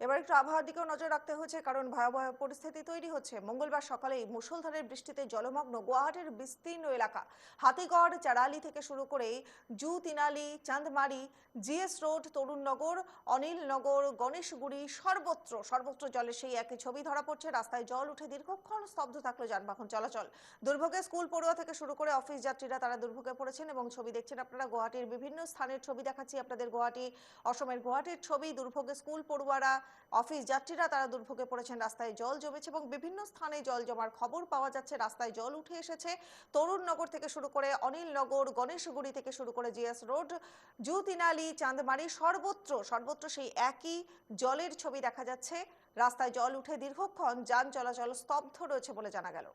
এবার একটু আবহাওয়ার দিকেও নজর রাখতে হচ্ছে কারণ ভয়াবহ পরিস্থিতি তৈরি হচ্ছে। মঙ্গলবার সকালেই মুষলধারের বৃষ্টিতে জলমগ্ন গুয়াহাটির বিস্তীর্ণ এলাকা। হাতিগড়, চারালি থেকে শুরু করে জু তিনালি চাঁদমারি, জিএস রোড, তরুণনগর, অনিলনগর, গণেশগুড়ি, সর্বত্র সর্বত্র জলে সেই একই ছবি ধরা পড়ছে। রাস্তায় জল উঠে দীর্ঘক্ষণ স্তব্ধ থাকল যানবাহন চলাচল। দুর্ভোগে স্কুল পড়ুয়া থেকে শুরু করে অফিস যাত্রীরা তারা দুর্ভোগে পড়েছেন এবং ছবি দেখছেন আপনারা গুয়াহাটির বিভিন্ন স্থানের ছবি দেখাচ্ছি। আপনাদের গুয়াহাটি, অসমের গুয়াহাটির ছবি, দুর্ভোগে স্কুল পড়ুয়ারা অফিস যাত্রীরা তারা দুর্ভোগে পড়েছেন, রাস্তায় জল জমেছে এবং বিভিন্ন স্থানে জল জমার খবর পাওয়া যাচ্ছে। রাস্তায় জল উঠে এসেছে। তরুণনগর থেকে শুরু করে অনিলনগর গণেশগুড়ি থেকে শুরু করে জিএস রোড জুতিনালি চাঁদমারি, সর্বত্র সর্বত্র সেই একই জলের ছবি দেখা যাচ্ছে। রাস্তায় জল উঠে দীর্ঘক্ষণ যান চলাচল স্তব্ধ রয়েছে বলে জানা গেল।